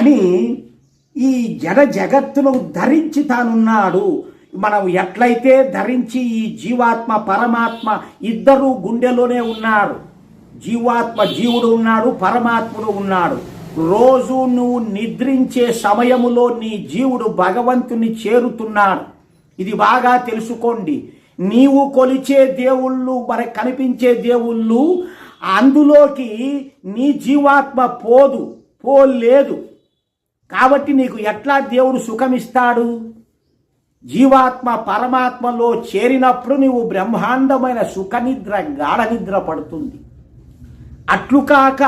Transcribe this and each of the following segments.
అని ఈ జడ జగత్తును ధరించి తానున్నాడు. మనం ఎట్లయితే ధరించి ఈ జీవాత్మ పరమాత్మ ఇద్దరు గుండెలోనే ఉన్నారు. జీవాత్మ జీవుడు ఉన్నాడు పరమాత్ముడు ఉన్నాడు. రోజు నువ్వు నిద్రించే సమయములో నీ జీవుడు భగవంతుని చేరుతున్నాడు. ఇది బాగా తెలుసుకోండి. నీవు కొలిచే దేవుళ్ళు మరి కనిపించే దేవుళ్ళు అందులోకి నీ జీవాత్మ పోదు పోలేదు. కాబట్టి నీకు ఎట్లా దేవుడు సుఖమిస్తాడు? జీవాత్మ పరమాత్మలో చేరినప్పుడు నీవు బ్రహ్మాండమైన సుఖనిద్ర గాఢ నిద్ర పడుతుంది. అట్లు కాక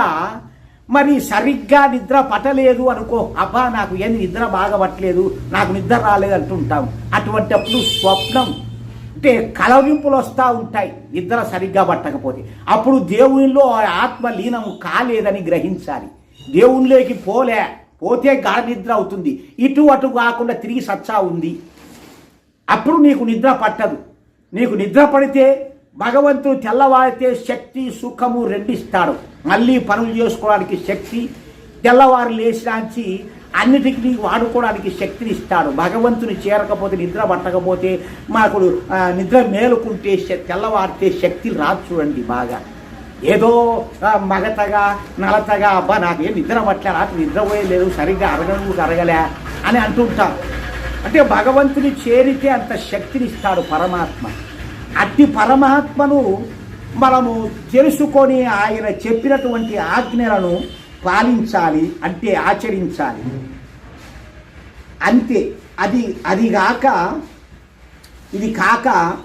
మరి సరిగ్గా నిద్ర పట్టలేదు అనుకో అబ్బా నాకు ఏం నిద్ర బాగా పట్టలేదు నాకు నిద్ర రాలేదు అంటుంటాం. అటువంటప్పుడు స్వప్నం అంటే కలవింపులు వస్తూ ఉంటాయి నిద్ర సరిగ్గా పట్టకపోతే. అప్పుడు దేవునిలో ఆ ఆత్మ లీనం కాలేదని గ్రహించాలి. దేవునిలోకి పోలే పోతే గాఢ నిద్ర అవుతుంది. ఇటు అటు కాకుండా తిరిగి సచ్చా ఉంది. అప్పుడు నీకు నిద్ర పట్టదు. నీకు నిద్ర పడితే భగవంతుడు తెల్లవారితే శక్తి సుఖము రెండిస్తాడు. మళ్ళీ పనులు చేసుకోవడానికి శక్తి తెల్లవారు లేచినాంచి అన్నిటికీ వాడుకోవడానికి శక్తిని ఇస్తాడు భగవంతుని చేరకపోతే నిద్ర పట్టకపోతే మాకు నిద్ర మేలుకుంటే తెల్లవారితే శక్తి రాదు చూడండి బాగా. ఏదో మగతగా నలతగా అబ్బా నాకు ఏం నిద్ర పట్టలే నాకు నిద్రపోయలేదు సరిగ్గా అరగను అరగలే అని అంటుంటారు. అంటే భగవంతుని చేరితే అంత శక్తిని ఇస్తాడు పరమాత్మ. అట్టి పరమాత్మను మనము తెలుసుకొని ఆయన చెప్పినటువంటి ఆజ్ఞలను పాలించాలి అంటే ఆచరించాలి. అంతే. అది అది కాక ఇది కాక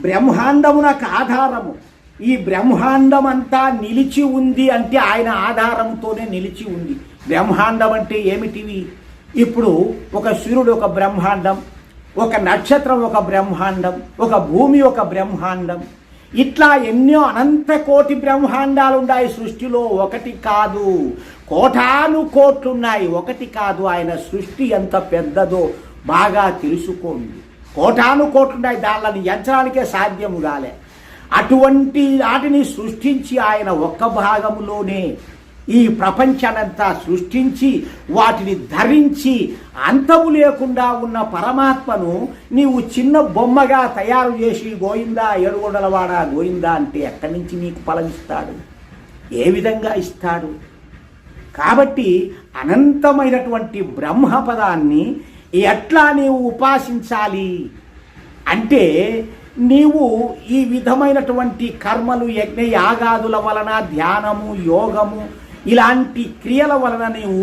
బ్రహ్మాండమునకు ఆధారము. ఈ బ్రహ్మాండం అంతా నిలిచి ఉంది అంటే ఆయన ఆధారంతోనే నిలిచి ఉంది. బ్రహ్మాండం అంటే ఏమిటివి? ఇప్పుడు ఒక సూర్యుడు ఒక బ్రహ్మాండం ఒక నక్షత్రం ఒక బ్రహ్మాండం ఒక భూమి ఒక బ్రహ్మాండం. ఇట్లా ఎన్నో అనంత కోటి బ్రహ్మాండాలు ఉన్నాయి సృష్టిలో. ఒకటి కాదు. కోటాను కోట్లున్నాయి. ఒకటి కాదు. ఆయన సృష్టి ఎంత పెద్దదో బాగా తెలుసుకోండి. కోటాను కోట్లున్నాయి. దానిని ఎంచడానికే సాధ్యము కాలే. అటువంటి వాటిని సృష్టించి ఆయన ఒక్క భాగములోనే ఈ ప్రపంచానంతా సృష్టించి వాటిని ధరించి అంతము లేకుండా ఉన్న పరమాత్మను నీవు చిన్న బొమ్మగా తయారు చేసి గోయిందా ఏడుగొండలవాడ గోయిందా అంటే ఎక్కడి నుంచి నీకు ఫలమిస్తాడు ఏ విధంగా ఇస్తాడు? కాబట్టి అనంతమైనటువంటి బ్రహ్మపదాన్ని ఎట్లా నీవు ఉపాసించాలి? అంటే నీవు ఈ విధమైనటువంటి కర్మలు యజ్ఞ యాగాదుల వలన ధ్యానము యోగము ఇలాంటి క్రియల వలన నీవు